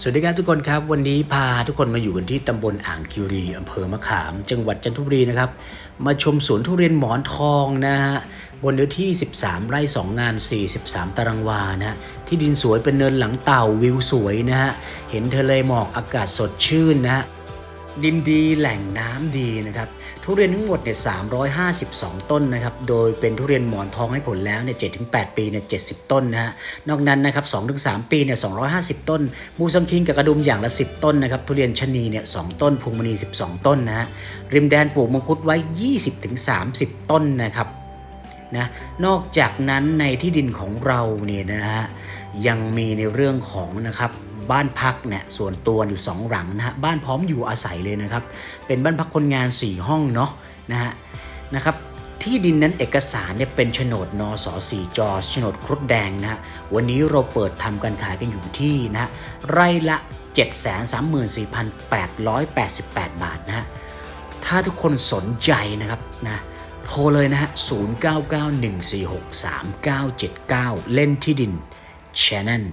สวัสดีครับทุกคนครับ วันนี้พาทุกคนมาอยู่กันที่ตำบลอ่างคิวรีอำเภอมะขาม จังหวัดจันทบุรีนะครับ มาชมสวนทุเรียนหมอนทองนะฮะบนเนื้อที่ 13 ไร่ 2 งาน 43 ตารางวานะที่ดินสวยเป็นเนินหลังเต่าวิวสวยนะฮะเห็นทะเลหมอกอากาศสดชื่นนะฮะ ดินดีแหล่งน้ำดีนะครับทุเรียนทั้งหมดเนี่ย352ต้นนะครับโดยเป็นทุเรียนหมอนทองให้ผลแล้วเนี่ย7-8ปีเนี่ย70ต้นนะฮะนอกนั้นนะครับ2-3ปีเนี่ย250ต้น มูซัมคิงกับกระดุมอย่างละ 10 ต้นนะครับทุเรียนชะนีเนี่ย2ต้นพวงมณี 12 ต้นนะฮะริมแดนปลูกมังคุดไว้ 20-30 ต้นนะครับนะนอกจากนั้นในที่ดินของเราเนี่ยนะฮะยังมีในเรื่องของนะครับ บ้านพักเนี่ยส่วนตัวอยู่สองหลังนะฮะบ้านพร้อมอยู่อาศัยเลยนะครับ เป็นบ้านพักคนงาน 4 ห้องเนาะนะฮะนะครับที่ดินนั้นเอกสารเนี่ยเป็นโฉนดนสสี่จอโฉนดครุฑแดงนะฮะวันนี้เราเปิดทำการขายกันอยู่ที่นะฮะไร่ละ 734,888 บาทนะฮะถ้าทุกคนสนใจนะครับนะโทรเลยนะฮะ 0991463979 เล่นที่ดิน Channel